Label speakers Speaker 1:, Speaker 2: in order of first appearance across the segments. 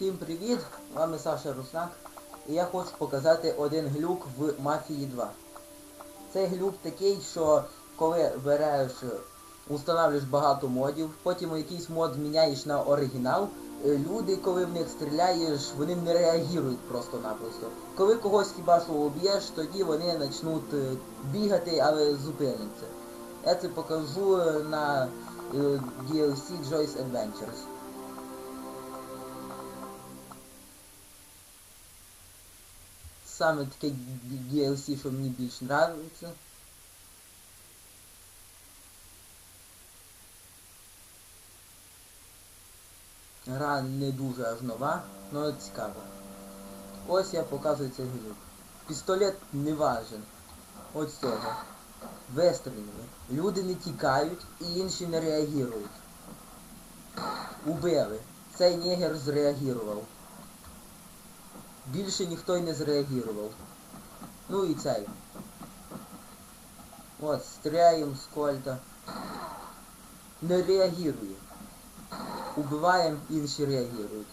Speaker 1: Всім привіт! З вами Саша Руснак. І я хочу показати один глюк в Мафії 2. Цей глюк такий, що коли береш, устанавлюєш багато модів, потім якийсь мод міняєш на оригінал, е, люди, коли в них стріляєш, вони не реагують просто-напросто. Коли когось хіба що уб'єш, тоді вони почнуть е, бігати, але зупиняться. Я це покажу е, на DLC Joyce Adventures. Саме таке DLC, що мені більш нравиться. Гра не дуже аж нова, але цікава. Ось я показую цей глюк. Пістолет не важен. Ось цього. Вистрілили. Люди не тікають і інші не реагують. Убили. Цей нігер зреагував. Більше ніхто й не зреагував. Ну і цей. От, стріляємо з кольта. Не реагує. Убиваємо, інші реагують.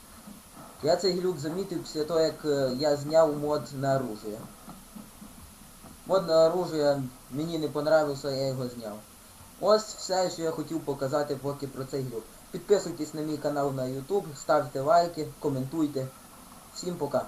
Speaker 1: Я цей глюк замітив після того, як е, я зняв мод на оружие. Мод на оружие мені не понравився, я його зняв. Ось все, що я хотів показати поки про цей глюк. Підписуйтесь на мій канал на YouTube, ставте лайки, коментуйте. Всім пока.